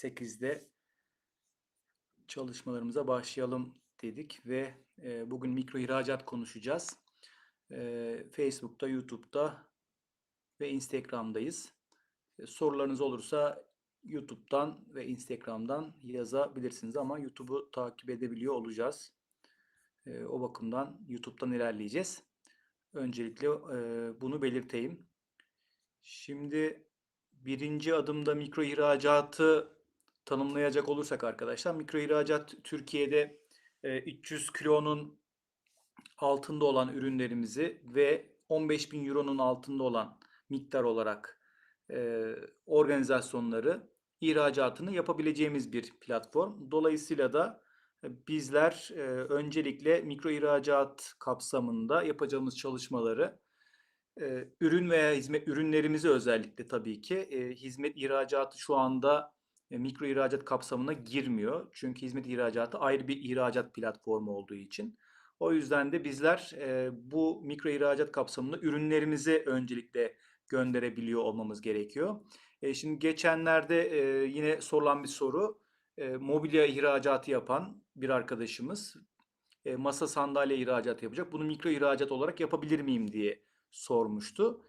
8'de çalışmalarımıza başlayalım dedik ve e, bugün mikro ihracat konuşacağız. E, Facebook'ta, YouTube'da ve Instagram'dayız. E, sorularınız olursa YouTube'dan ve Instagram'dan yazabilirsiniz ama YouTube'u takip edebiliyor olacağız. E, o bakımdan YouTube'dan ilerleyeceğiz. Öncelikle e, bunu belirteyim. Şimdi birinci adımda mikro ihracatı tanımlayacak olursak arkadaşlar mikro ihracat Türkiye'de e, 300 kilonun altında olan ürünlerimizi ve 15 bin euronun altında olan miktar olarak e, organizasyonları ihracatını yapabileceğimiz bir platform. Dolayısıyla da e, bizler e, öncelikle mikro ihracat kapsamında yapacağımız çalışmaları e, ürün veya hizmet ürünlerimizi özellikle tabii ki e, hizmet ihracatı şu anda e, mikro ihracat kapsamına girmiyor. Çünkü hizmet ihracatı ayrı bir ihracat platformu olduğu için. O yüzden de bizler e, bu mikro ihracat kapsamında ürünlerimizi öncelikle gönderebiliyor olmamız gerekiyor. E, şimdi geçenlerde e, yine sorulan bir soru. E, mobilya ihracatı yapan bir arkadaşımız e, masa sandalye ihracatı yapacak. Bunu mikro ihracat olarak yapabilir miyim diye sormuştu.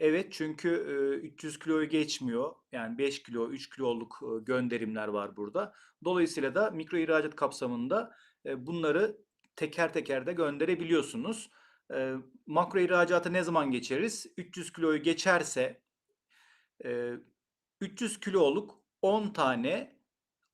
Evet çünkü e, 300 kiloyu geçmiyor. Yani 5 kilo, 3 kiloluk gönderimler var burada. Dolayısıyla da mikro ihracat kapsamında bunları teker teker de gönderebiliyorsunuz. Makro ihracata ne zaman geçeriz? 300 kiloyu geçerse e, 300 kiloluk 10 tane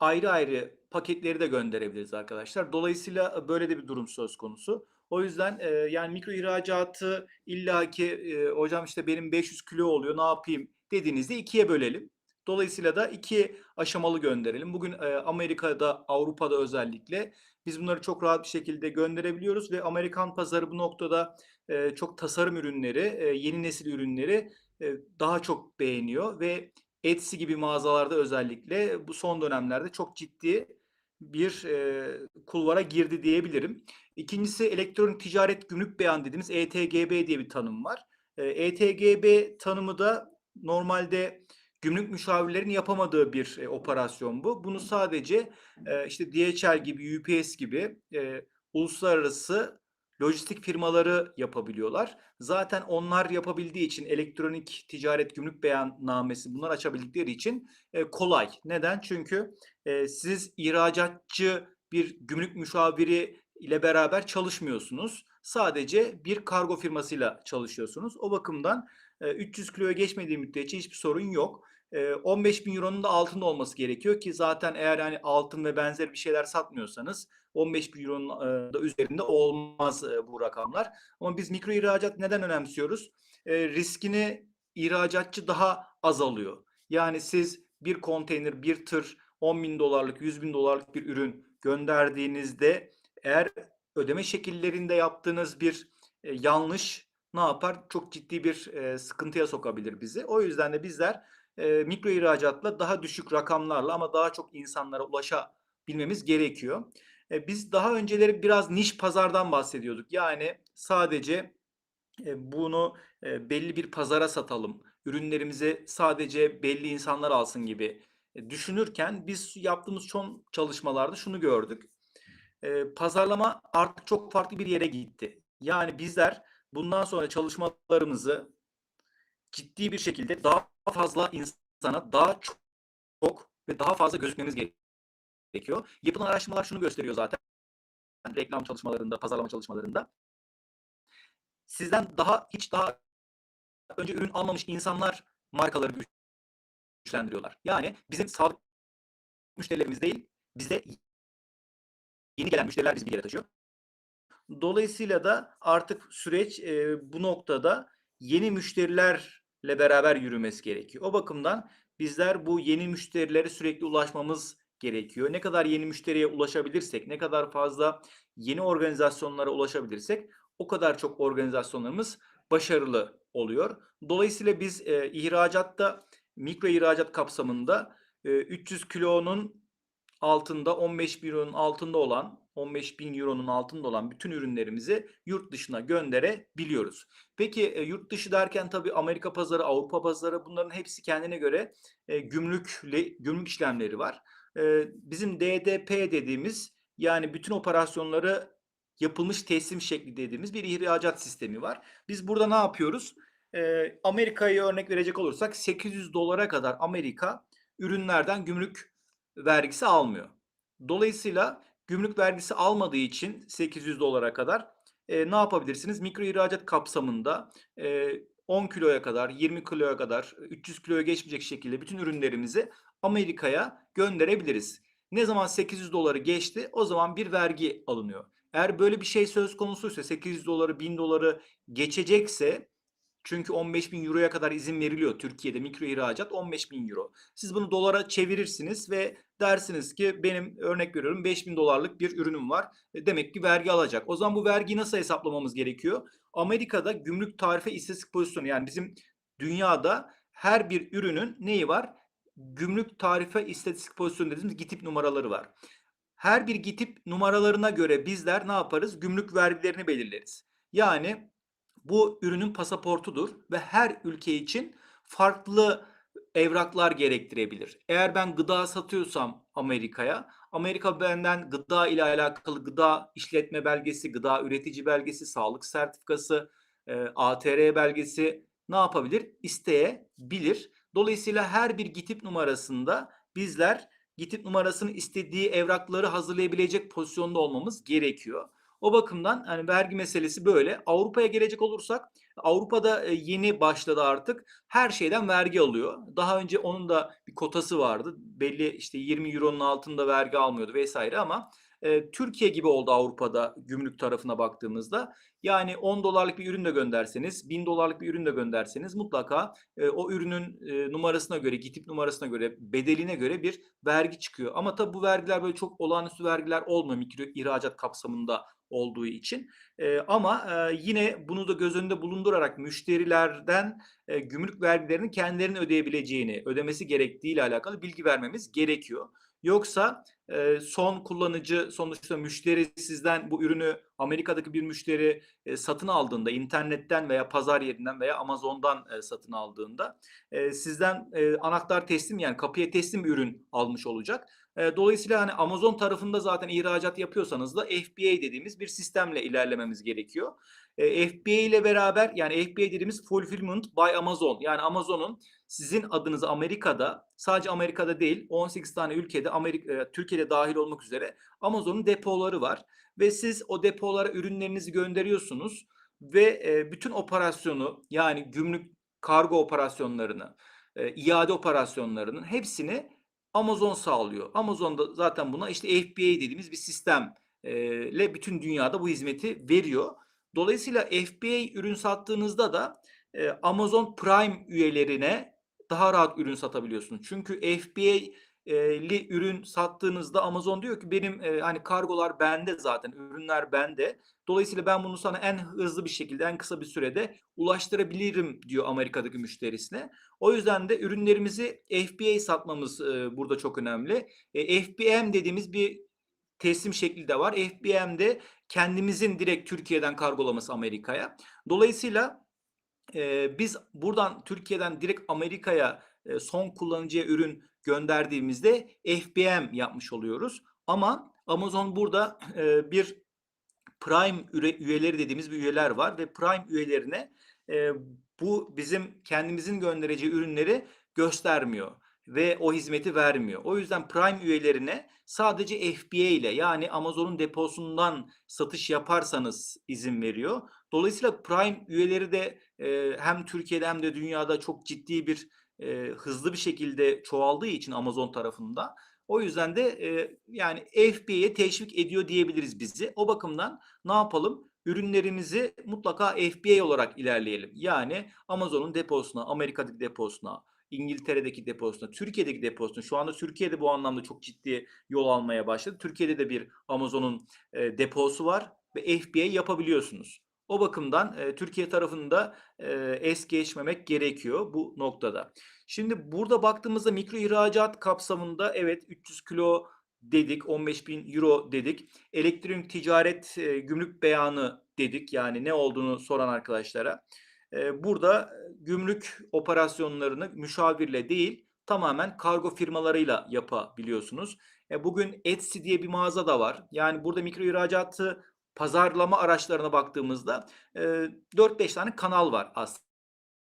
ayrı ayrı paketleri de gönderebiliriz arkadaşlar. Dolayısıyla böyle de bir durum söz konusu. O yüzden e, yani mikro ihracatı illaki e, hocam işte benim 500 kilo oluyor ne yapayım dediğinizde ikiye bölelim. Dolayısıyla da iki aşamalı gönderelim. Bugün e, Amerika'da, Avrupa'da özellikle biz bunları çok rahat bir şekilde gönderebiliyoruz ve Amerikan pazarı bu noktada e, çok tasarım ürünleri, e, yeni nesil ürünleri e, daha çok beğeniyor ve Etsy gibi mağazalarda özellikle bu son dönemlerde çok ciddi bir e, kulvara girdi diyebilirim. İkincisi elektronik ticaret gümrük beyan dediğimiz ETGB diye bir tanım var. E, ETGB tanımı da normalde gümrük müşavirlerin yapamadığı bir e, operasyon bu. Bunu sadece e, işte DHL gibi, UPS gibi e, uluslararası lojistik firmaları yapabiliyorlar. Zaten onlar yapabildiği için elektronik ticaret gümrük beyannamesi bunlar açabildikleri için e, kolay. Neden? Çünkü e, siz ihracatçı bir gümrük müşaviri ile beraber çalışmıyorsunuz. Sadece bir kargo firmasıyla çalışıyorsunuz. O bakımdan e, 300 kiloya geçmediği müddetçe hiçbir sorun yok. 15 bin euronun da altında olması gerekiyor ki zaten eğer yani altın ve benzer bir şeyler satmıyorsanız 15 bin euronun da üzerinde olmaz bu rakamlar. Ama biz mikro ihracat neden önemsiyoruz? riskini ihracatçı daha azalıyor. Yani siz bir konteyner, bir tır 10 bin dolarlık, 100 bin dolarlık bir ürün gönderdiğinizde eğer ödeme şekillerinde yaptığınız bir yanlış ne yapar? Çok ciddi bir sıkıntıya sokabilir bizi. O yüzden de bizler e, mikro ihracatla daha düşük rakamlarla ama daha çok insanlara ulaşabilmemiz gerekiyor. E, biz daha önceleri biraz niş pazardan bahsediyorduk. Yani sadece e, bunu e, belli bir pazara satalım, ürünlerimizi sadece belli insanlar alsın gibi e, düşünürken biz yaptığımız son çalışmalarda şunu gördük. E, pazarlama artık çok farklı bir yere gitti. Yani bizler bundan sonra çalışmalarımızı ciddi bir şekilde daha fazla insana daha çok ve daha fazla gözükmemiz gerekiyor. Yapılan araştırmalar şunu gösteriyor zaten. Reklam çalışmalarında, pazarlama çalışmalarında. Sizden daha hiç daha önce ürün almamış insanlar markaları güçlendiriyorlar. Yani bizim sağlık müşterilerimiz değil, bize yeni gelen müşteriler bizi bir yere taşıyor. Dolayısıyla da artık süreç e, bu noktada yeni müşterilerle beraber yürümesi gerekiyor. O bakımdan bizler bu yeni müşterilere sürekli ulaşmamız gerekiyor. Ne kadar yeni müşteriye ulaşabilirsek, ne kadar fazla yeni organizasyonlara ulaşabilirsek o kadar çok organizasyonlarımız başarılı oluyor. Dolayısıyla biz e, ihracatta mikro ihracat kapsamında e, 300 kilonun altında 15 bin euronun altında olan 15 bin euronun altında olan bütün ürünlerimizi yurt dışına gönderebiliyoruz. Peki e, yurt dışı derken tabii Amerika pazarı, Avrupa pazarı bunların hepsi kendine göre e, gümrükle gümrük işlemleri var. E, bizim DDP dediğimiz yani bütün operasyonları yapılmış teslim şekli dediğimiz bir ihracat sistemi var. Biz burada ne yapıyoruz? E, Amerika'ya örnek verecek olursak 800 dolara kadar Amerika ürünlerden gümrük vergisi almıyor. Dolayısıyla gümrük vergisi almadığı için 800 dolara kadar e, ne yapabilirsiniz? Mikro ihracat kapsamında e, 10 kiloya kadar, 20 kiloya kadar, 300 kiloya geçmeyecek şekilde bütün ürünlerimizi Amerika'ya gönderebiliriz. Ne zaman 800 doları geçti o zaman bir vergi alınıyor. Eğer böyle bir şey söz konusuysa 800 doları 1000 doları geçecekse çünkü 15 bin euroya kadar izin veriliyor Türkiye'de mikro ihracat 15 bin euro. Siz bunu dolara çevirirsiniz ve dersiniz ki benim örnek veriyorum 5 bin dolarlık bir ürünüm var. E, demek ki vergi alacak. O zaman bu vergiyi nasıl hesaplamamız gerekiyor? Amerika'da gümrük tarife istatistik pozisyonu yani bizim dünyada her bir ürünün neyi var? Gümrük tarife istatistik pozisyonu dediğimiz GİTİP numaraları var. Her bir GİTİP numaralarına göre bizler ne yaparız? Gümrük vergilerini belirleriz. Yani bu ürünün pasaportudur ve her ülke için farklı evraklar gerektirebilir. Eğer ben gıda satıyorsam Amerika'ya, Amerika benden gıda ile alakalı gıda işletme belgesi, gıda üretici belgesi, sağlık sertifikası, e, ATR belgesi ne yapabilir? İsteyebilir. Dolayısıyla her bir GİTİP numarasında bizler GİTİP numarasının istediği evrakları hazırlayabilecek pozisyonda olmamız gerekiyor. O bakımdan hani vergi meselesi böyle. Avrupa'ya gelecek olursak Avrupa'da e, yeni başladı artık. Her şeyden vergi alıyor. Daha önce onun da bir kotası vardı. Belli işte 20 euronun altında vergi almıyordu vesaire ama Türkiye gibi oldu Avrupa'da gümrük tarafına baktığımızda. Yani 10 dolarlık bir ürün de gönderseniz, 1000 dolarlık bir ürün de gönderseniz mutlaka o ürünün numarasına göre, gitip numarasına göre, bedeline göre bir vergi çıkıyor. Ama tabii bu vergiler böyle çok olağanüstü vergiler olmuyor mikro ihracat kapsamında olduğu için. Ama yine bunu da göz önünde bulundurarak müşterilerden gümrük vergilerini kendilerinin ödeyebileceğini, ödemesi gerektiği ile alakalı bilgi vermemiz gerekiyor. Yoksa e, son kullanıcı sonuçta müşteri sizden bu ürünü Amerika'daki bir müşteri e, satın aldığında internetten veya pazar yerinden veya Amazon'dan e, satın aldığında e, sizden e, anahtar teslim yani kapıya teslim bir ürün almış olacak. Dolayısıyla hani Amazon tarafında zaten ihracat yapıyorsanız da FBA dediğimiz bir sistemle ilerlememiz gerekiyor. FBA ile beraber yani FBA dediğimiz Fulfillment by Amazon yani Amazon'un sizin adınızı Amerika'da sadece Amerika'da değil 18 tane ülkede Amerika Türkiye'de dahil olmak üzere Amazon'un depoları var ve siz o depolara ürünlerinizi gönderiyorsunuz ve bütün operasyonu yani gümrük kargo operasyonlarını, iade operasyonlarının hepsini Amazon sağlıyor. Amazon da zaten buna işte FBA dediğimiz bir sistemle bütün dünyada bu hizmeti veriyor. Dolayısıyla FBA ürün sattığınızda da Amazon Prime üyelerine daha rahat ürün satabiliyorsunuz. Çünkü FBA'li ürün sattığınızda Amazon diyor ki benim hani kargolar bende zaten, ürünler bende. Dolayısıyla ben bunu sana en hızlı bir şekilde, en kısa bir sürede ulaştırabilirim diyor Amerika'daki müşterisine. O yüzden de ürünlerimizi FBA satmamız burada çok önemli. E, FBM dediğimiz bir teslim şekli de var. FBM'de kendimizin direkt Türkiye'den kargolaması Amerika'ya. Dolayısıyla e, biz buradan Türkiye'den direkt Amerika'ya e, son kullanıcıya ürün gönderdiğimizde FBM yapmış oluyoruz. Ama Amazon burada e, bir Prime üyeleri dediğimiz bir üyeler var ve Prime üyelerine e, bu bizim kendimizin göndereceği ürünleri göstermiyor ve o hizmeti vermiyor. O yüzden Prime üyelerine sadece FBA ile yani Amazon'un deposundan satış yaparsanız izin veriyor. Dolayısıyla Prime üyeleri de e, hem Türkiye'de hem de dünyada çok ciddi bir e, hızlı bir şekilde çoğaldığı için Amazon tarafında o yüzden de e, yani FBA'ye teşvik ediyor diyebiliriz bizi. O bakımdan ne yapalım? Ürünlerimizi mutlaka FBA olarak ilerleyelim. Yani Amazon'un deposuna, Amerika'daki deposuna, İngiltere'deki deposuna, Türkiye'deki deposuna. Şu anda Türkiye'de bu anlamda çok ciddi yol almaya başladı. Türkiye'de de bir Amazon'un e, deposu var ve FBA yapabiliyorsunuz. O bakımdan e, Türkiye tarafında e, es geçmemek gerekiyor bu noktada. Şimdi burada baktığımızda mikro ihracat kapsamında evet 300 kilo dedik. 15.000 euro dedik. Elektronik ticaret e, gümrük beyanı dedik. Yani ne olduğunu soran arkadaşlara. E, burada gümrük operasyonlarını müşavirle değil tamamen kargo firmalarıyla yapabiliyorsunuz. E, bugün Etsy diye bir mağaza da var. Yani burada mikro ihracatı pazarlama araçlarına baktığımızda e, 4-5 tane kanal var aslında.